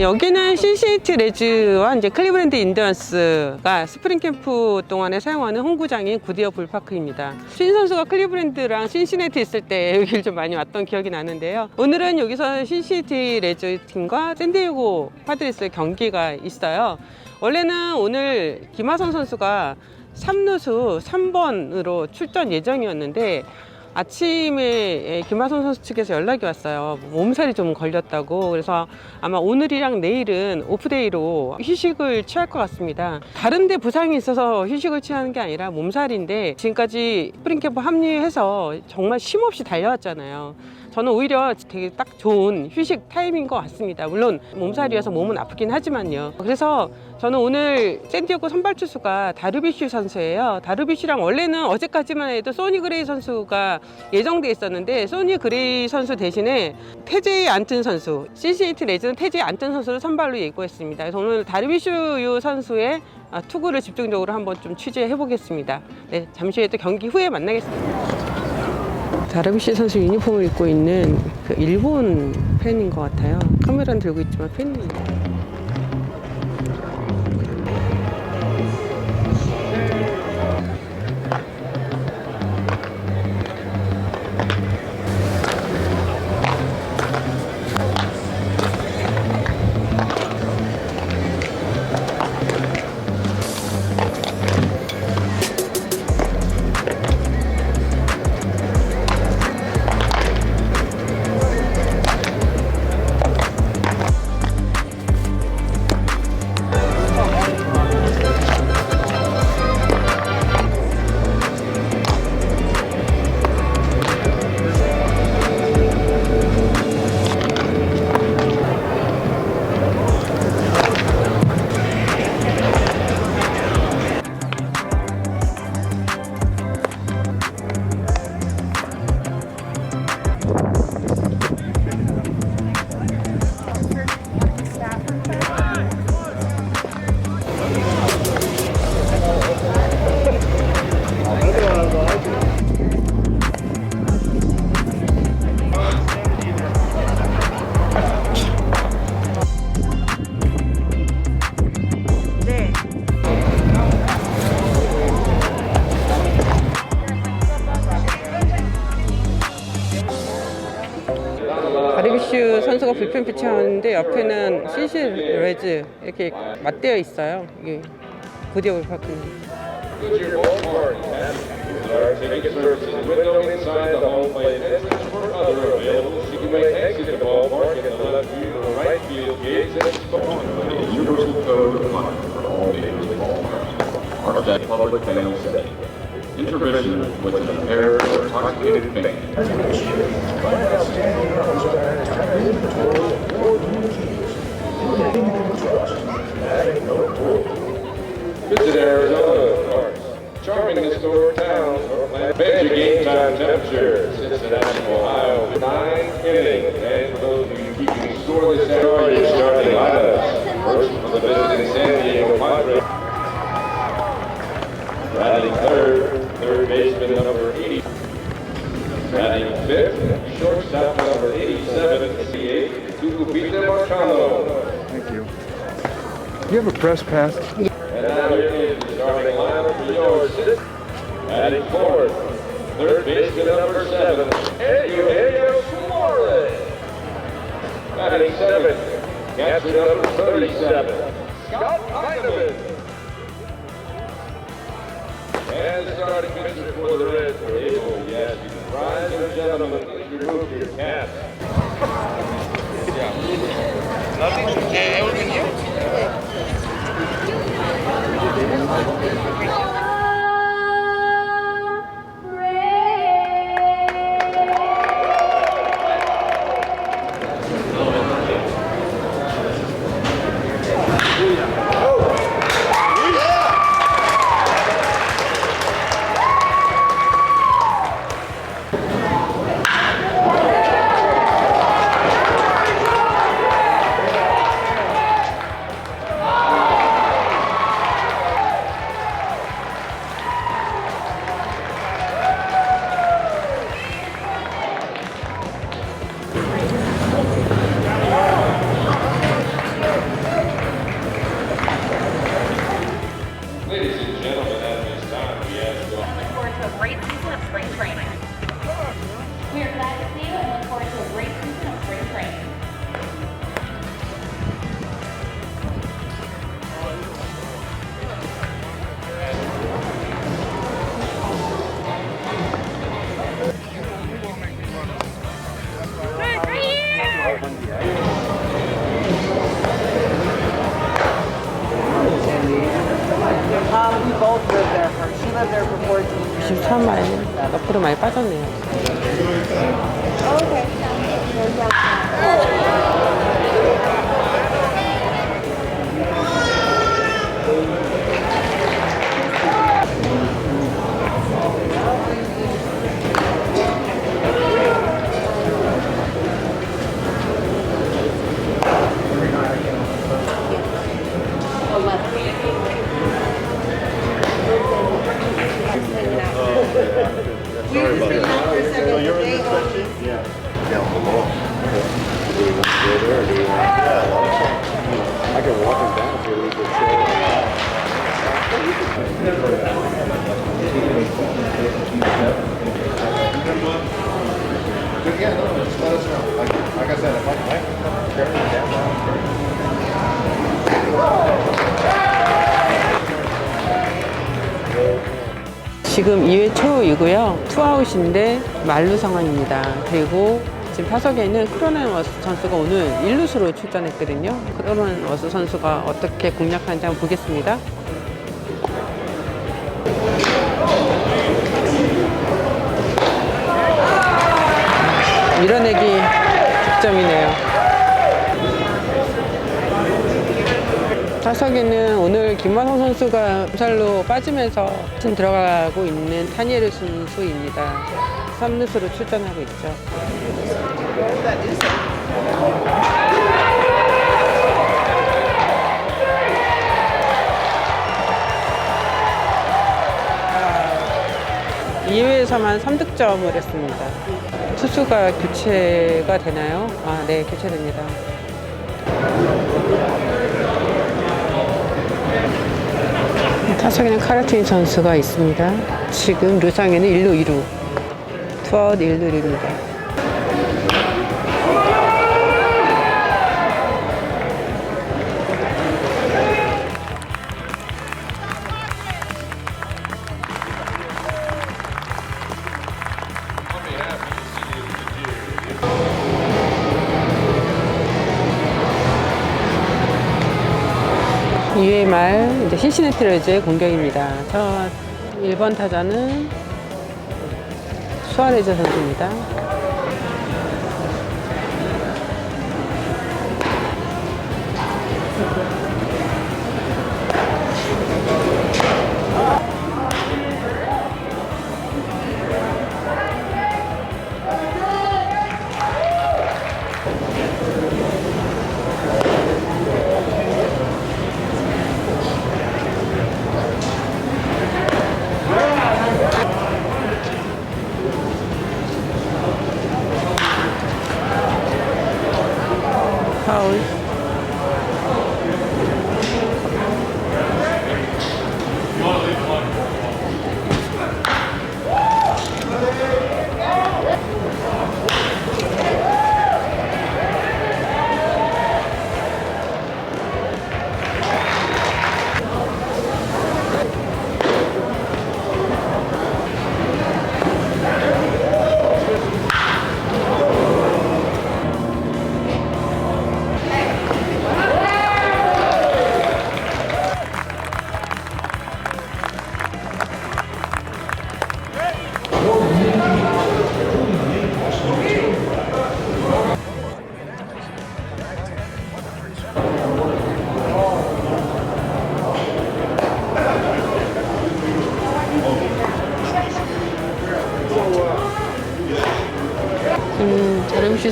여기는 CCT 레즈와 이제 클리브랜드 인디언스가 스프링 캠프 동안에 사용하는 홈구장인 구디어 볼파크입니다. 신 선수가 클리브랜드랑 신시내티 있을 때 여기를 좀 많이 왔던 기억이 나는데요. 오늘은 여기서 CCT 레즈 팀과 샌디에고 파드리스의 경기가 있어요. 원래는 오늘 김하선 선수가 3루수 3번으로 출전 예정이었는데 아침에 김하선 선수 측에서 연락이 왔어요. 몸살이 좀 걸렸다고. 그래서 아마 오늘이랑 내일은 오프데이로 휴식을 취할 것 같습니다. 다른데 부상이 있어서 휴식을 취하는 게 아니라 몸살인데 지금까지 스프링캠프 합류해서 정말 쉼없이 달려왔잖아요. 저는 오히려 되게 딱 좋은 휴식 타임인 것 같습니다. 물론 몸살이어서 몸은 아프긴 하지만요. 그래서 저는 오늘 샌디에고 선발 투수가 다르비슈 선수예요. 다르비슈랑 원래는 어제까지만 해도 소니 그레이 선수가 예정돼 있었는데 소니 그레이 선수 대신에 태제이 안튼 선수, CCT 레즈는 태제이 안튼 선수를 선발로 예고했습니다. 그래서 오늘 다르비슈 선수의 아, 투구를 집중적으로 한번 좀 취재해 보겠습니다. 네, 잠시 후에 또 경기 후에 만나겠습니다. 다르비시 선수 유니폼을 입고 있는 그 일본 팬인 것 같아요. 카메라는 들고 있지만 팬입니다. 다리비슈 선수가 불펜 피치하는데 옆에는 CC 레즈 이렇게 맞대어 있어요. 이게 services window Arizona cars. Charming historic town. Game time temperature. Cincinnati, Ohio. Nine innings. And for those of you keeping score this afternoon, your starting. First for the visiting San Diego Padres. Third, third baseman number 80. Batting fifth, shortstop number 87, 88, Tucupita Marcano. Thank you. Do you have a press pass? And Scott Heineman. And starting pitcher for the Reds were able, yes, rise and gentlemen, please remove your caps. yeah. Nothing, everything here. 지금 2회 초이고요. 투아웃인데 만루 상황입니다. 그리고 지금 타석에는 크로넨 워스 선수가 오늘 1루수로 출전했거든요. 크로넨 워스 선수가 어떻게 공략하는지 한번 보겠습니다. 밀어내기 득점이네요. 타석에는 오늘 김만호 선수가 살로 빠지면서 들어가고 있는 타니에르 선수입니다. 3루수로 출전하고 있죠. 아, 2회에서만 3득점을 했습니다. 투수가 교체가 되나요? 아, 네, 교체됩니다. 타석에는 카르틴 선수가 있습니다. 지금 루상에는 1루 2루. 투아웃 1루 1루입니다. 이회말 이제 신시내티 레즈의 공격입니다. 첫 1번 타자는 수아레즈 선수입니다.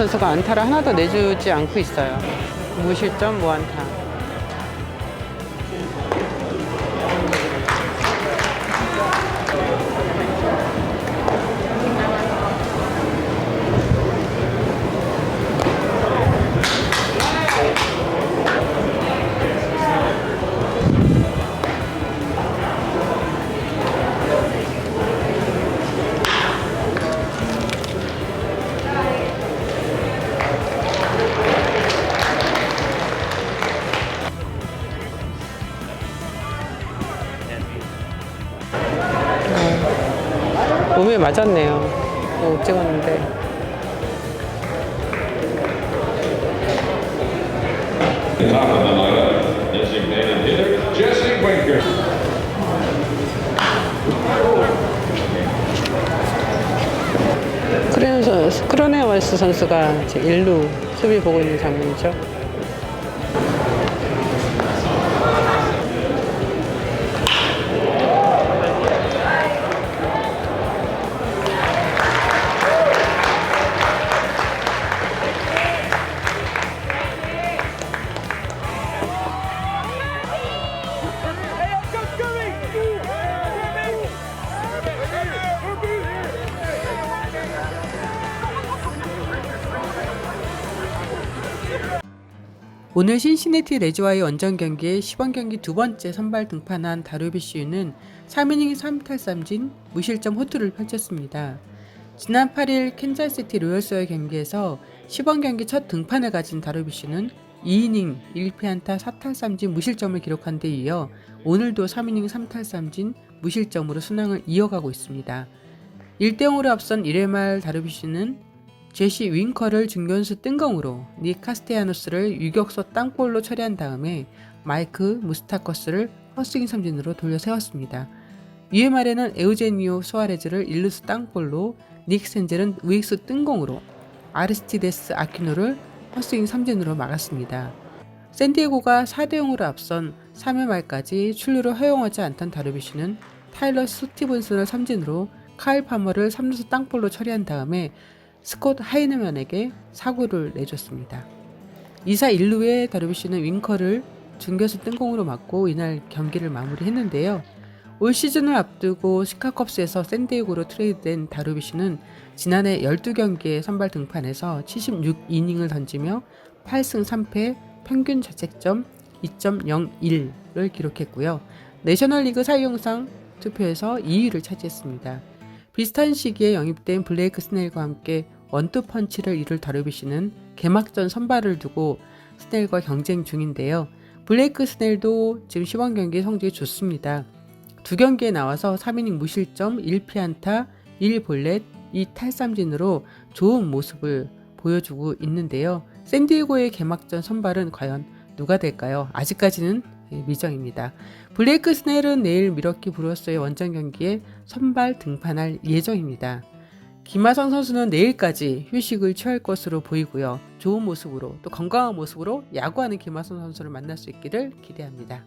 선수가 안타를 하나도 내주지 않고 있어요. 무실점 무안타. 맞았네요. 못 찍었는데. 크로네와스 선수가 일루 수비 보고 있는 장면이죠. 오늘 신시내티 레즈와의 원정 경기에 10원 경기 두 번째 선발 등판한 다루비쉬유는 3이닝 3탈삼진 무실점 호투를 펼쳤습니다. 지난 8일 캔자스시티 로열스와의 경기에서 10원 경기 첫 등판을 가진 다루비쉬는 2이닝 1피안타 4탈삼진 무실점을 기록한 데 이어 오늘도 3이닝 3탈삼진 무실점으로 순항을 이어가고 있습니다. 1대0으로 앞선 1회 말 다루비쉬는 제시 윙커를 중견수 뜬공으로 닉 카스테야노스를 유격수 땅볼로 처리한 다음에 마이크 무스타커스를 허스윙 삼진으로 돌려 세웠습니다. 2회 말에는 에우제니오 소아레즈를 1루수 땅볼로 닉 센젤은 우익수 뜬공으로 아르스티데스 아키노를 허스윙 삼진으로 막았습니다. 샌디에고가 4대0으로 앞선 3회 말까지 출루를 허용하지 않던 다르비쉬는 타일러 스티븐슨을 삼진으로 카일 파머를 3루수 땅볼로 처리한 다음에 스콧 하이네만에게 사구를 내줬습니다. 2사 1루에 다르비쉬는 윙커를 중교수 뜬공으로 맞고 이날 경기를 마무리했는데요. 올 시즌을 앞두고 시카컵스에서 샌디에고로 트레이드된 다르비쉬는 지난해 12경기에 선발 등판해서 76이닝을 던지며 8승 3패 평균 자책점 2.01을 기록했고요. 내셔널리그 사이용상 투표에서 2위를 차지했습니다. 비슷한 시기에 영입된 블레이크 스넬과 함께 원투펀치를 이룰 다르비시는 개막전 선발을 두고 스넬과 경쟁 중인데요. 블레이크 스넬도 지금 시범 경기 성적이 좋습니다. 두 경기에 나와서 3이닝 무실점 1피안타 1볼넷 2탈삼진으로 좋은 모습을 보여주고 있는데요. 샌디에고의 개막전 선발은 과연 누가 될까요? 아직까지는 미정입니다. 블레이크 스넬은 내일 미러키 브루어스의 원정 경기에 선발 등판할 예정입니다. 김하성 선수는 내일까지 휴식을 취할 것으로 보이고요. 좋은 모습으로 또 건강한 모습으로 야구하는 김하성 선수를 만날 수 있기를 기대합니다.